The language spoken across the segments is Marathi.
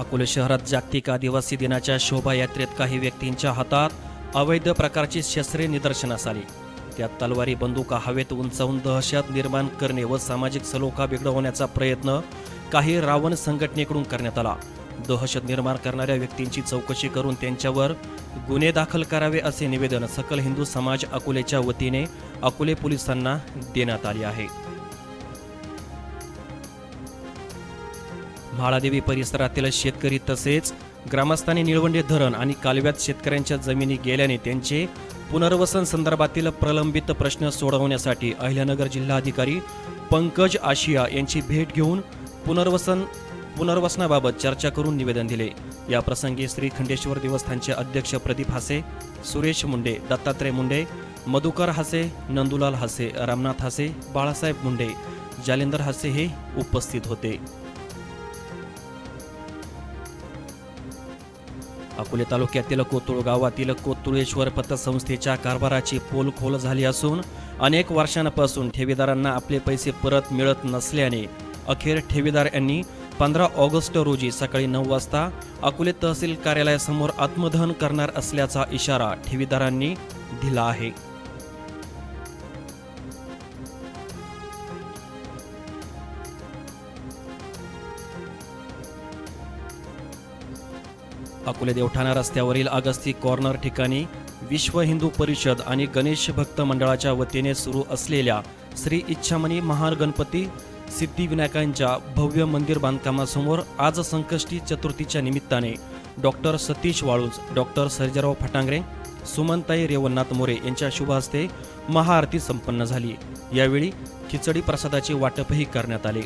अकोले शहरात जागतिक आदिवासी दिनाच्या शोभायात्रेत काही व्यक्तींच्या हातात अवैध प्रकारची शस्त्रे निदर्शनास आली. त्यात तलवारी बंदुका हवेत उंचावून दहशत निर्माण करणे व सामाजिक सलोखा बिघडवण्याचा प्रयत्न काही रावण संघटनेकडून करण्यात आला. दहशत निर्माण करणाऱ्या व्यक्तींची चौकशी करून त्यांच्यावर गुन्हे दाखल करावे असे निवेदन सकल हिंदू समाज अकोलेच्या वतीने अकोले पोलिसांना देण्यात आले आहे. म्हाळादेवी परिसरातील शेतकरी तसेच ग्रामस्थांनी निळवंडे धरण आणि कालव्यात शेतकऱ्यांच्या जमिनी गेल्याने त्यांचे पुनर्वसन संदर्भातील प्रलंबित प्रश्न सोडवण्यासाठी अहिल्यानगर जिल्हाधिकारी पंकज आशिया यांची भेट घेऊन पुनर्वसन पुनर्वसनाबाबत चर्चा करून निवेदन दिले. या प्रसंगी श्री खंडेश्वर देवस्थानचे अध्यक्ष प्रदीप हासे सुरेश मुंडे दत्तात्रय मुंडे मधुकर हासे नंदुलाल हासे रामनाथ हासे बाळासाहेब मुंडे जालेंदर हासे हे उपस्थित होते. अकोले तालुक्यातील कोतुळ गावातील कोतुळेश्वर पतसंस्थेच्या कारभाराची पोलखोल झाली असून अनेक वर्षांपासून ठेवीदारांना आपले पैसे परत मिळत नसल्याने अखेर ठेवीदार यांनी पंधरा ऑगस्ट रोजी सकाळी नऊ वाजता अकोले तहसील कार्यालयासमोर आत्मदहन करणार असल्याचा इशारा ठेवीदारांनी दिला आहे. अकोले देवठाणा रस्त्यावरील अगस्ती कॉर्नर ठिकाणी विश्व हिंदू परिषद आणि गणेश भक्त मंडळाच्या वतीने सुरू असलेल्या श्री इच्छामणी महागणपती सिद्धिविनायकांच्या भव्य मंदिर बांधकामासमोर आज संकष्टी चतुर्थीच्या निमित्ताने डॉक्टर सतीश वाळूज डॉक्टर सर्जराव फटांगरे सुमनताई रेवन्नाथ मोरे यांच्या शुभ हस्ते महाआरती संपन्न झाली. यावेळी खिचडी प्रसादाचे वाटपही करण्यात आले.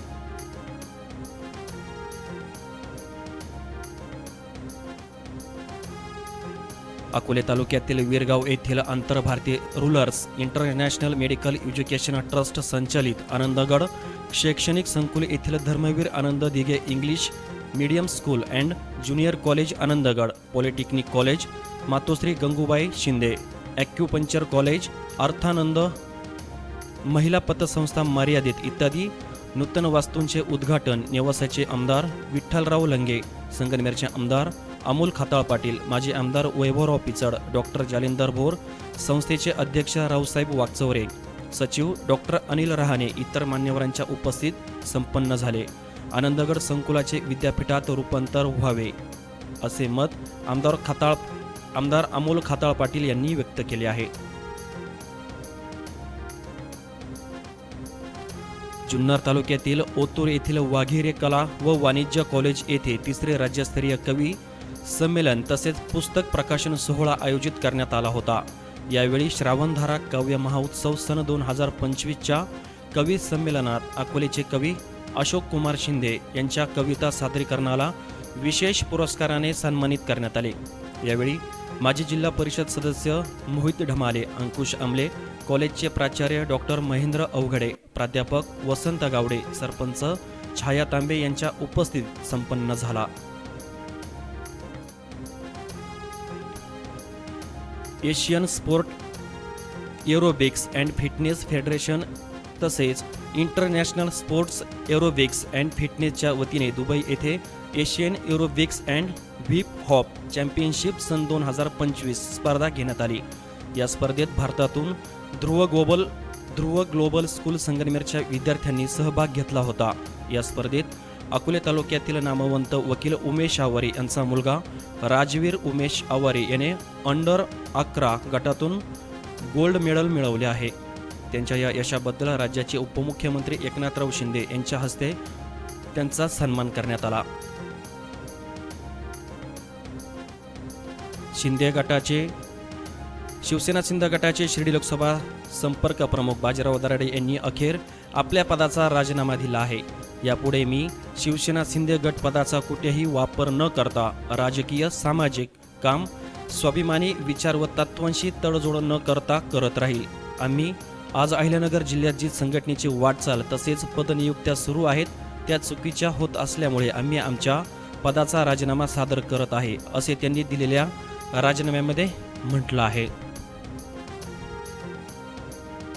अकोले तालुक्यातील वीरगाव येथील आंतरभारतीय rulers international medical education trust संचलित आनंदगड शैक्षणिक संकुल येथील Dharmaveer Anand Dighe English medium school and junior college Anandgad polytechnic college Matoshri Gangubai Shinde acupuncture college Arthanand महिला पतसंस्था मर्यादित इत्यादी नूतन वास्तूंचे उद्घाटन नेवासाचे आमदार विठ्ठलराव लंगे संगनमेरचे आमदार अमोल खाताळ पाटील माजी आमदार वैभवराव पिचड डॉक्टर जालिंदर भोर संस्थेचे अध्यक्ष रावसाहेब वागचौरे सचिव डॉक्टर अनिल रहाणे इतर मान्यवरांच्या उपस्थित संपन्न झाले. आनंदगड संकुलाचे विद्यापीठात रूपांतर व्हावे असे मत आमदार खाताळ आमदार अमोल खाताळ पाटील यांनी व्यक्त केले आहे. जुन्नर तालुक्यातील ओतूर येथील वाघेरे कला व वाणिज्य कॉलेज येथे तिसरे राज्यस्तरीय कवी संमेलन तसेच पुस्तक प्रकाशन सोहळा आयोजित करण्यात आला होता. यावेळी श्रावणधारा काव्य महाउत्सव सन दोन हजार पंचवीसच्या कवी संमेलनात अकोलेचे कवी अशोक कुमार शिंदे यांच्या कविता सादरीकरणाला विशेष पुरस्काराने सन्मानित करण्यात आले. यावेळी माजी जिल्हा परिषद सदस्य मोहित ढमाले अंकुश आमले कॉलेजचे प्राचार्य डॉक्टर महेंद्र अवघडे प्राध्यापक वसंत गावडे सरपंच छाया तांबे यांच्या उपस्थित संपन्न झाला. Asian sport aerobics and fitness federation तसेच इंटरनॅशनल स्पोर्ट्स एरोबिक्स अँड फिटनेसच्या वतीने दुबई येथे Asian aerobics and hip hop championship सन दोन हजार पंचवीस स्पर्धा घेण्यात आली. या स्पर्धेत भारतातून Dhruv global Dhruv global school संगमेरच्या विद्यार्थ्यांनी सहभाग घेतला होता. या स्पर्धेत अकोले तालुक्यातील नामवंत वकील उमेश आवारे यांचा मुलगा राजवीर उमेश आवारे याने अंडर अकरा गटातून गोल्ड मेडल मिळवले आहे. त्यांच्या या यशाबद्दल राज्याचे उपमुख्यमंत्री एकनाथराव शिंदे यांच्या हस्ते त्यांचा सन्मान करण्यात आला. शिंदे गटाचे शिवसेना शिंदे गटाचे शिर्डी लोकसभा संपर्क प्रमुख बाजीराव दराडे यांनी अखेर आपल्या पदाचा राजीनामा दिला आहे. यापुढे मी शिवसेना शिंदे गटपदाचा कुठेही वापर न करता राजकीय सामाजिक काम स्वाभिमानी विचार व तत्वांशी तडजोड न करता करत राहील. आम्ही आज अहिल्यानगर जिल्ह्यात जी संघटनेची वाटचाल तसेच पदनियुक्त्या सुरू आहेत त्या चुकीच्या होत असल्यामुळे आम्ही आमच्या पदाचा राजीनामा सादर करत आहे असे त्यांनी दिलेल्या राजीनाम्यामध्ये म्हटलं आहे.